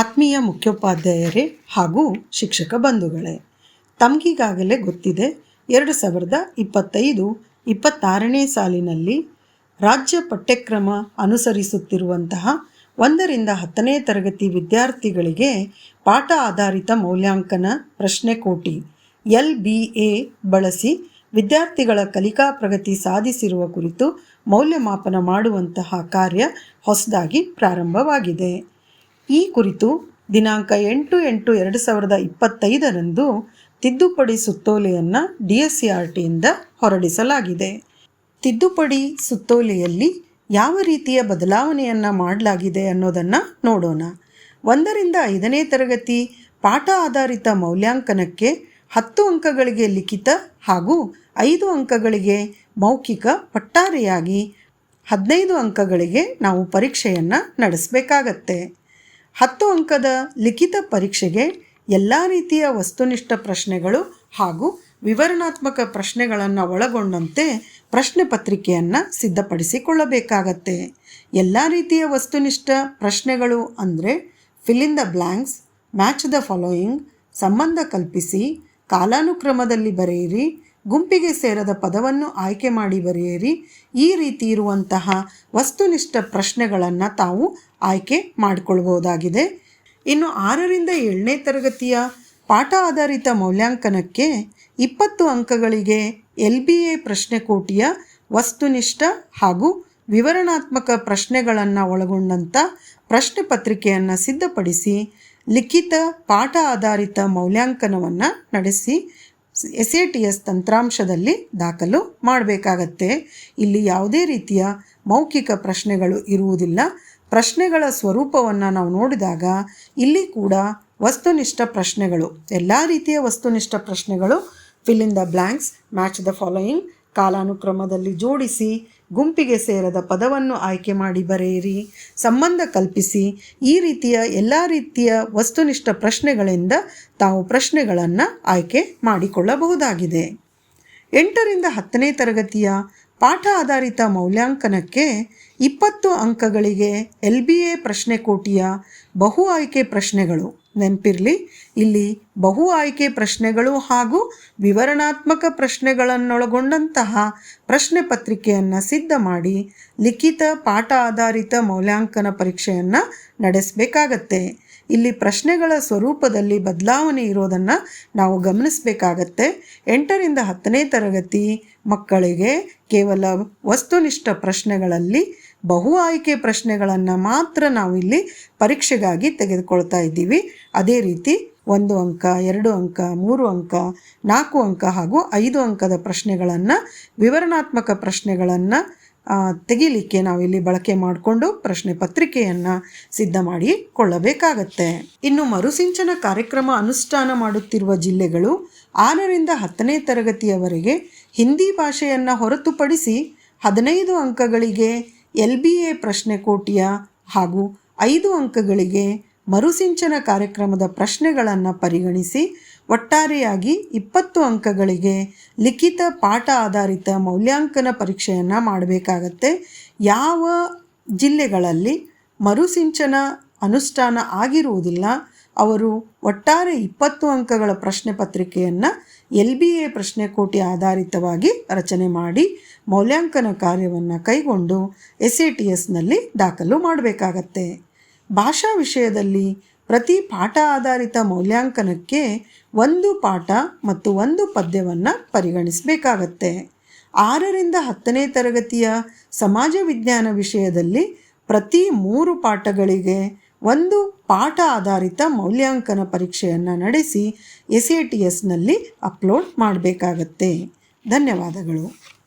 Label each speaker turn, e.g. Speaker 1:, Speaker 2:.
Speaker 1: ಆತ್ಮೀಯ ಮುಖ್ಯೋಪಾಧ್ಯಾಯರೇ ಹಾಗೂ ಶಿಕ್ಷಕ ಬಂಧುಗಳೇ, ತಮಗೀಗಾಗಲೇ ಗೊತ್ತಿದೆ, ಎರಡು ಸಾವಿರದ ಇಪ್ಪತ್ತೈದು ಇಪ್ಪತ್ತಾರನೇ ಸಾಲಿನಲ್ಲಿ ರಾಜ್ಯ ಪಠ್ಯಕ್ರಮ ಅನುಸರಿಸುತ್ತಿರುವಂತಹ ಒಂದರಿಂದ ಹತ್ತನೇ ತರಗತಿ ವಿದ್ಯಾರ್ಥಿಗಳಿಗೆ ಪಾಠ ಆಧಾರಿತ ಮೌಲ್ಯಾಂಕನ ಪ್ರಶ್ನೆಕೋಟಿ ಎಲ್ ಬಿ ಎ ಬಳಸಿ ವಿದ್ಯಾರ್ಥಿಗಳ ಕಲಿಕಾ ಪ್ರಗತಿ ಸಾಧಿಸಿರುವ ಕುರಿತು ಮೌಲ್ಯಮಾಪನ ಮಾಡುವಂತಹ ಕಾರ್ಯ ಹೊಸದಾಗಿ ಪ್ರಾರಂಭವಾಗಿದೆ. ಈ ಕುರಿತು ದಿನಾಂಕ ಎಂಟು ಎಂಟು ಎರಡು ಸಾವಿರದ ಇಪ್ಪತ್ತೈದರಂದು ತಿದ್ದುಪಡಿ ಸುತ್ತೋಲೆಯನ್ನು ಡಿ ಎಸ್ ಆರ್ ಟಿಯಿಂದ ಹೊರಡಿಸಲಾಗಿದೆ. ತಿದ್ದುಪಡಿ ಸುತ್ತೋಲೆಯಲ್ಲಿ ಯಾವ ರೀತಿಯ ಬದಲಾವಣೆಯನ್ನು ಮಾಡಲಾಗಿದೆ ಅನ್ನೋದನ್ನು ನೋಡೋಣ. ಒಂದರಿಂದ ಐದನೇ ತರಗತಿ ಪಾಠ ಆಧಾರಿತ ಮೌಲ್ಯಾಂಕನಕ್ಕೆ ಹತ್ತು ಅಂಕಗಳಿಗೆ ಲಿಖಿತ ಹಾಗೂ ಐದು ಅಂಕಗಳಿಗೆ ಮೌಖಿಕ ಒಟ್ಟಾರೆಯಾಗಿ ಹದಿನೈದು ಅಂಕಗಳಿಗೆ ನಾವು ಪರೀಕ್ಷೆಯನ್ನು ನಡೆಸಬೇಕಾಗತ್ತೆ. ಹತ್ತು ಅಂಕದ ಲಿಖಿತ ಪರೀಕ್ಷೆಗೆ ಎಲ್ಲ ರೀತಿಯ ವಸ್ತುನಿಷ್ಠ ಪ್ರಶ್ನೆಗಳು ಹಾಗೂ ವಿವರಣಾತ್ಮಕ ಪ್ರಶ್ನೆಗಳನ್ನು ಒಳಗೊಂಡಂತೆ ಪ್ರಶ್ನೆ ಪತ್ರಿಕೆಯನ್ನು ಸಿದ್ಧಪಡಿಸಿಕೊಳ್ಳಬೇಕಾಗತ್ತೆ. ಎಲ್ಲ ರೀತಿಯ ವಸ್ತುನಿಷ್ಠ ಪ್ರಶ್ನೆಗಳು ಅಂದರೆ fill in the blanks match the following ಸಂಬಂಧ ಕಲ್ಪಿಸಿ, ಕಾಲಾನುಕ್ರಮದಲ್ಲಿ ಬರೆಯಿರಿ ಗುಂಪಿಗೆ ಸೇರದ ಪದವನ್ನು ಆಯ್ಕೆ ಮಾಡಿ ಬರೆಯಿರಿ. ಈ ರೀತಿ ಇರುವಂತಹ ವಸ್ತುನಿಷ್ಠ ಪ್ರಶ್ನೆಗಳನ್ನು ತಾವು ಆಯ್ಕೆ ಮಾಡಿಕೊಳ್ಬೋದಾಗಿದೆ ಇನ್ನು ಆರರಿಂದ ಏಳನೇ ತರಗತಿಯ ಪಾಠ ಆಧಾರಿತ ಮೌಲ್ಯಾಂಕನಕ್ಕೆ ಇಪ್ಪತ್ತು ಅಂಕಗಳಿಗೆ ಎಲ್ ಬಿ ಎ ಪ್ರಶ್ನೆಕೋಟಿಯ ವಸ್ತುನಿಷ್ಠ ಹಾಗೂ ವಿವರಣಾತ್ಮಕ ಪ್ರಶ್ನೆಗಳನ್ನು ಒಳಗೊಂಡಂಥ ಪ್ರಶ್ನೆ ಪತ್ರಿಕೆಯನ್ನು ಸಿದ್ಧಪಡಿಸಿ, ಲಿಖಿತ ಪಾಠ ಆಧಾರಿತ ಮೌಲ್ಯಾಂಕನವನ್ನು ನಡೆಸಿ ಎಸ್ ಎ ಟಿ ಎಸ್ ತಂತ್ರಾಂಶದಲ್ಲಿ ದಾಖಲು ಮಾಡಬೇಕಾಗತ್ತೆ. ಇಲ್ಲಿ ಯಾವುದೇ ರೀತಿಯ ಮೌಖಿಕ ಪ್ರಶ್ನೆಗಳು ಇರುವುದಿಲ್ಲ. ಪ್ರಶ್ನೆಗಳ ಸ್ವರೂಪವನ್ನು ನಾವು ನೋಡಿದಾಗ ಇಲ್ಲಿ ಕೂಡ ವಸ್ತುನಿಷ್ಠ ಪ್ರಶ್ನೆಗಳು, ಎಲ್ಲ ರೀತಿಯ ವಸ್ತುನಿಷ್ಠ ಪ್ರಶ್ನೆಗಳು fill in the blanks match the following ಕಾಲಾನುಕ್ರಮದಲ್ಲಿ ಜೋಡಿಸಿ ಗುಂಪಿಗೆ ಸೇರದ ಪದವನ್ನು ಆಯ್ಕೆ ಮಾಡಿ ಬರೆಯಿರಿ. ಸಂಬಂಧ ಕಲ್ಪಿಸಿ. ಈ ರೀತಿಯ ಎಲ್ಲ ರೀತಿಯ ವಸ್ತುನಿಷ್ಠ ಪ್ರಶ್ನೆಗಳಿಂದ ತಾವು ಪ್ರಶ್ನೆಗಳನ್ನು ಆಯ್ಕೆ ಮಾಡಿಕೊಳ್ಳಬಹುದಾಗಿದೆ. ಎಂಟರಿಂದ ಹತ್ತನೇ ತರಗತಿಯ ಪಾಠ ಆಧಾರಿತ ಮೌಲ್ಯಾಂಕನಕ್ಕೆ ಇಪ್ಪತ್ತು ಅಂಕಗಳಿಗೆ ಎಲ್ ಬಿ ಎ ಪ್ರಶ್ನೆಕೋಟಿಯ ಬಹು ಆಯ್ಕೆ ಪ್ರಶ್ನೆಗಳು. ನೆನಪಿರಲಿ, ಇಲ್ಲಿ ಬಹು ಆಯ್ಕೆ ಪ್ರಶ್ನೆಗಳು ಹಾಗೂ ವಿವರಣಾತ್ಮಕ ಪ್ರಶ್ನೆಗಳನ್ನೊಳಗೊಂಡಂತಹ ಪ್ರಶ್ನೆ ಪತ್ರಿಕೆಯನ್ನು ಸಿದ್ಧ ಮಾಡಿ ಲಿಖಿತ ಪಾಠ ಆಧಾರಿತ ಮೌಲ್ಯಾಂಕನ ಪರೀಕ್ಷೆಯನ್ನು ನಡೆಸಬೇಕಾಗತ್ತೆ. ಇಲ್ಲಿ ಪ್ರಶ್ನೆಗಳ ಸ್ವರೂಪದಲ್ಲಿ ಬದಲಾವಣೆ ಇರೋದನ್ನು ನಾವು ಗಮನಿಸಬೇಕಾಗತ್ತೆ. ಎಂಟರಿಂದ ಹತ್ತನೇ ತರಗತಿ ಮಕ್ಕಳಿಗೆ ಕೇವಲ ವಸ್ತುನಿಷ್ಠ ಪ್ರಶ್ನೆಗಳಲ್ಲಿ ಬಹು ಆಯ್ಕೆ ಪ್ರಶ್ನೆಗಳನ್ನು ಮಾತ್ರ ನಾವು ಇಲ್ಲಿ ಪರೀಕ್ಷೆಗಾಗಿ ತೆಗೆದುಕೊಳ್ತಾ ಇದ್ದೀವಿ. ಅದೇ ರೀತಿ ಒಂದು ಅಂಕ, ಎರಡು ಅಂಕ, ಮೂರು ಅಂಕ, ನಾಲ್ಕು ಅಂಕ ಹಾಗೂ ಐದು ಅಂಕದ ಪ್ರಶ್ನೆಗಳನ್ನು, ವಿವರಣಾತ್ಮಕ ಪ್ರಶ್ನೆಗಳನ್ನು ತೆಗಿಲಿಕ್ಕೆ ನಾವಿಲ್ಲಿ ಬಳಕೆ ಮಾಡಿಕೊಂಡು ಪ್ರಶ್ನೆ ಪತ್ರಿಕೆಯನ್ನು ಸಿದ್ಧ ಮಾಡಿಕೊಳ್ಳಬೇಕಾಗತ್ತೆ ಇನ್ನು ಮರುಸಿಂಚನ ಕಾರ್ಯಕ್ರಮ ಅನುಷ್ಠಾನ ಮಾಡುತ್ತಿರುವ ಜಿಲ್ಲೆಗಳು ಆರರಿಂದ ಹತ್ತನೇ ತರಗತಿಯವರೆಗೆ ಹಿಂದಿ ಭಾಷೆಯನ್ನು ಹೊರತುಪಡಿಸಿ ಹದಿನೈದು ಅಂಕಗಳಿಗೆ ಎಲ್ ಬಿ ಎ ಪ್ರಶ್ನೆ ಕೋಟಿಯ ಹಾಗೂ ಐದು ಅಂಕಗಳಿಗೆ ಮರುಸಿಂಚನ ಕಾರ್ಯಕ್ರಮದ ಪ್ರಶ್ನೆಗಳನ್ನು ಪರಿಗಣಿಸಿ ಒಟ್ಟಾರೆಯಾಗಿ ಇಪ್ಪತ್ತು ಅಂಕಗಳಿಗೆ ಲಿಖಿತ ಪಾಠ ಆಧಾರಿತ ಮೌಲ್ಯಾಂಕನ ಪರೀಕ್ಷೆಯನ್ನು ಮಾಡಬೇಕಾಗತ್ತೆ. ಯಾವ ಜಿಲ್ಲೆಗಳಲ್ಲಿ ಮರುಸಿಂಚನ ಅನುಷ್ಠಾನ ಆಗಿರುವುದಿಲ್ಲ, ಅವರು ಒಟ್ಟಾರೆ ಇಪ್ಪತ್ತು ಅಂಕಗಳ ಪ್ರಶ್ನೆ ಪತ್ರಿಕೆಯನ್ನು ಎಲ್ ಬಿ ಎ ಪ್ರಶ್ನೆ ಕೋಟಿ ಆಧಾರಿತವಾಗಿ ರಚನೆ ಮಾಡಿ ಮೌಲ್ಯಾಂಕನ ಕಾರ್ಯವನ್ನು ಕೈಗೊಂಡು ಎಸ್ ಎ ಟಿ ಎಸ್ನಲ್ಲಿ ದಾಖಲು ಮಾಡಬೇಕಾಗತ್ತೆ. ಭಾಷಾ ವಿಷಯದಲ್ಲಿ ಪ್ರತಿ ಪಾಠ ಆಧಾರಿತ ಮೌಲ್ಯಾಂಕನಕ್ಕೆ ಒಂದು ಪಾಠ ಮತ್ತು ಒಂದು ಪದ್ಯವನ್ನು ಪರಿಗಣಿಸಬೇಕಾಗತ್ತೆ. ಆರರಿಂದ ಹತ್ತನೇ ತರಗತಿಯ ಸಮಾಜ ವಿಜ್ಞಾನ ವಿಷಯದಲ್ಲಿ ಪ್ರತಿ ಮೂರು ಪಾಠಗಳಿಗೆ ಒಂದು ಪಾಠ ಆಧಾರಿತ ಮೌಲ್ಯಾಂಕನ ಪರೀಕ್ಷೆಯನ್ನು ನಡೆಸಿ ಎಸ್ ಎ ಟಿ ಎಸ್ನಲ್ಲಿ ಅಪ್ಲೋಡ್ ಮಾಡಬೇಕಾಗತ್ತೆ. ಧನ್ಯವಾದಗಳು.